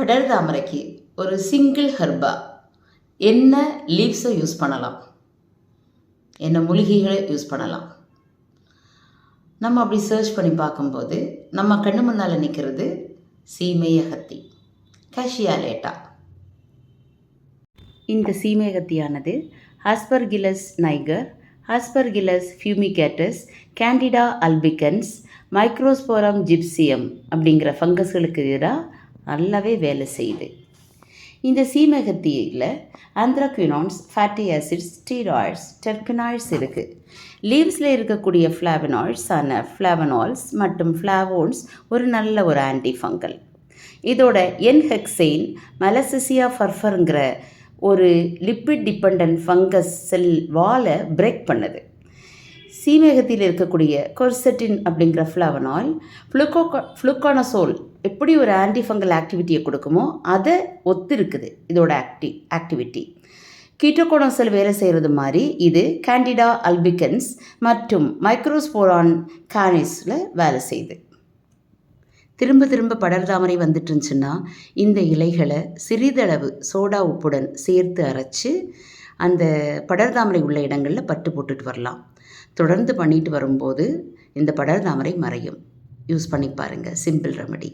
படர் தாமரைக்கு ஒரு சிங்கிள் ஹெர்பா என்ன லீவ்ஸை யூஸ் பண்ணலாம்? என்ன மூலிகைகளை யூஸ் பண்ணலாம்? நம்ம அப்படி சர்ச் பண்ணி பார்க்கும்போது நம்ம கண்ணு முன்னால் நிற்கிறது சீமையகத்தி கஷியாலேட்டா இந்த சீமையகத்தியானது ஹாஸ்பர்கிலஸ் நைகர் ஹாஸ்பர்கிலஸ் ஃபியூமிகேட்டஸ் கேண்டிடா அல்பிகன்ஸ் மைக்ரோஸ்போரம் ஜிப்சியம் அப்படிங்கிற ஃபங்கஸ்களுக்கு எதிராக நல்லாவே வேலை செய்யுது. இந்த சீமகத்தியில் anthraquinones fatty acids steroids terpenoids இருக்குது லீவ்ஸில் இருக்கக்கூடிய ஃப்ளாவனாய்ட்ஸ் ஆன ஃப்ளாவனால்ஸ் மற்றும் ஃப்ளாவோன்ஸ் ஒரு நல்ல ஒரு ஆன்டி ஃபங்கல் இதோட என்ஹெக்சைன் மலசிசியா ஃபர்ஃபருங்கிற ஒரு லிப்பிட் டிபெண்ட் ஃபங்கஸ் செல் வாலை பிரேக் பண்ணுது. சீமேகத்தில் இருக்கக்கூடிய கொர்செட்டின் அப்படிங்கிற ஃப்ளவனால் ஃப்ளூக்கோ ஃப்ளூக்கானசோல் எப்படி ஒரு ஆன்டிஃபங்கல் ஆக்டிவிட்டியை கொடுக்குமோ அதை ஒத்து இருக்குது இதோட ஆக்டி ஆக்டிவிட்டி. கீட்டோகோனோசல் வேலை செய்கிறது மாதிரி இது கேண்டிடா அல்பிகன்ஸ் மற்றும் மைக்ரோஸ்போரான் கானிஸில் வேலை செய்யுது. திரும்ப திரும்ப படர்தாமரை வந்துட்டு இருந்துச்சுன்னா இந்த இலைகளை சிறிதளவு சோடா உப்புடன் சேர்த்து அரைச்சி அந்த படர்தாமரை உள்ள இடங்களில் பட்டு போட்டுட்டு வரலாம். தொடர்ந்து பண்ணிட்டு வரும்போது இந்த படர்தாமரை மறையும். யூஸ் பண்ணி பாருங்கள் சிம்பிள் ரெமடி